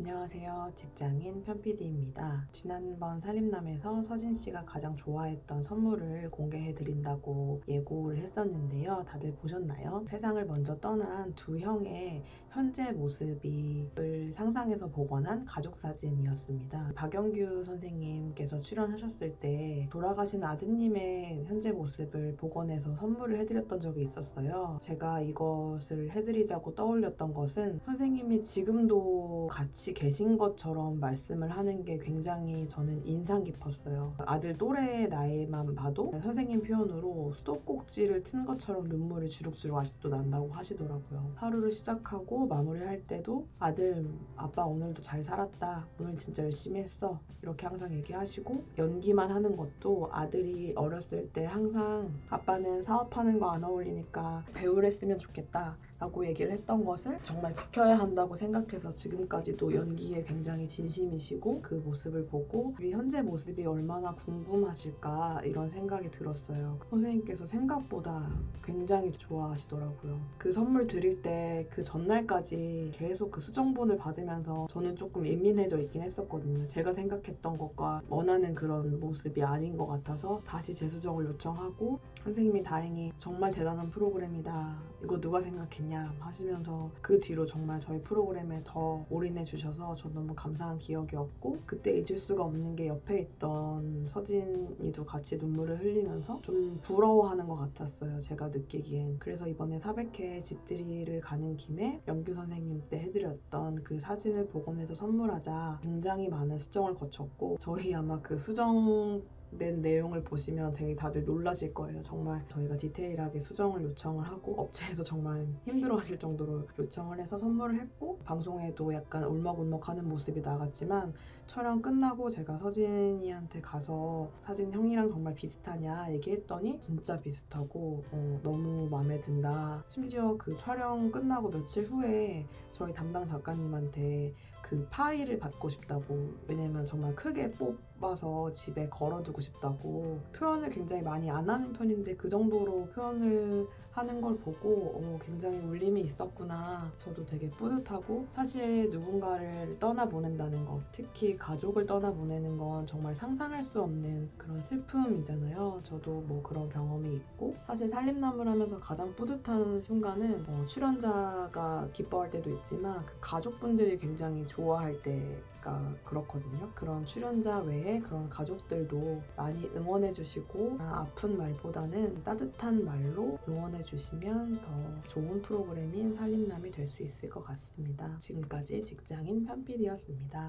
안녕하세요. 직장인 편PD입니다. 지난번 살림남에서 서진 씨가 가장 좋아했던 선물을 공개해 드린다고 예고를 했었는데요. 다들 보셨나요? 세상을 먼저 떠난 두 형의 현재 모습을 상상해서 복원한 가족 사진이었습니다. 박영규 선생님께서 출연하셨을 때 돌아가신 아드님의 현재 모습을 복원해서 선물을 해드렸던 적이 있었어요. 제가 이것을 해드리자고 떠올렸던 것은 선생님이 지금도 같이 계신 것처럼 말씀을 하는 게 굉장히 저는 인상 깊었어요. 아들 또래 나이만 봐도 선생님 표현으로 수도꼭지를 튼 것처럼 눈물이 주룩주룩 아직도 난다고 하시더라고요. 하루를 시작하고 마무리할 때도 아들, 아빠 오늘도 잘 살았다. 오늘 진짜 열심히 했어. 이렇게 항상 얘기하시고 연기만 하는 것도 아들이 어렸을 때 항상 아빠는 사업하는 거 안 어울리니까 배우를 했으면 좋겠다. 라고 얘기를 했던 것을 정말 지켜야 한다고 생각해서 지금까지도 연기에 굉장히 진심이시고 그 모습을 보고 우리 현재 모습이 얼마나 궁금하실까 이런 생각이 들었어요. 선생님께서 생각보다 굉장히 좋아하시더라고요. 그 선물 드릴 때 그 전날까지 계속 그 수정본을 받으면서 저는 조금 예민해져 있긴 했었거든요. 제가 생각했던 것과 원하는 그런 모습이 아닌 것 같아서 다시 재수정을 요청하고 선생님이 다행히 정말 대단한 프로그램이다. 이거 누가 생각했냐 하시면서 그 뒤로 정말 저희 프로그램에 더 올인해 주셔서 저 너무 감사한 기억이었고 그때 잊을 수가 없는 게 옆에 있던 서진이도 같이 눈물을 흘리면서 좀 부러워하는 것 같았어요. 제가 느끼기엔. 그래서 이번에 400회 집들이를 가는 김에 영규 선생님 때 해드렸던 그 사진을 복원해서 선물하자 굉장히 많은 수정을 거쳤고 저희 아마 그 수정 낸 내용을 보시면 되게 다들 놀라실 거예요. 정말 저희가 디테일하게 수정을 요청을 하고 업체에서 정말 힘들어하실 정도로 요청을 해서 선물을 했고 방송에도 약간 울먹울먹하는 모습이 나갔지만 촬영 끝나고 제가 서진이한테 가서 사진 형이랑 정말 비슷하냐 얘기했더니 진짜 비슷하고 어, 너무 마음에 든다. 심지어 그 촬영 끝나고 며칠 후에 저희 담당 작가님한테 그 파일을 받고 싶다고. 왜냐면 정말 크게 뽑아서 집에 걸어두고 싶다고. 표현을 굉장히 많이 안 하는 편인데 그 정도로 표현을 하는 걸 보고 어, 굉장히 울림이 있었구나. 저도 되게 뿌듯하고 사실 누군가를 떠나보낸다는 것 특히 가족을 떠나보내는 건 정말 상상할 수 없는 그런 슬픔이잖아요. 저도 뭐 그런 경험이 있고. 사실 살림남을 하면서 가장 뿌듯한 순간은 어, 출연자가 기뻐할 때도 있지만 그 가족분들이 굉장히 좋 아할 때가 그렇거든요. 그런 출연자 외에 그런 가족들도 많이 응원해 주시고 아, 아픈 말보다는 따뜻한 말로 응원해 주시면 더 좋은 프로그램인 살림남이 될 수 있을 것 같습니다. 지금까지 직장인 편PD였습니다.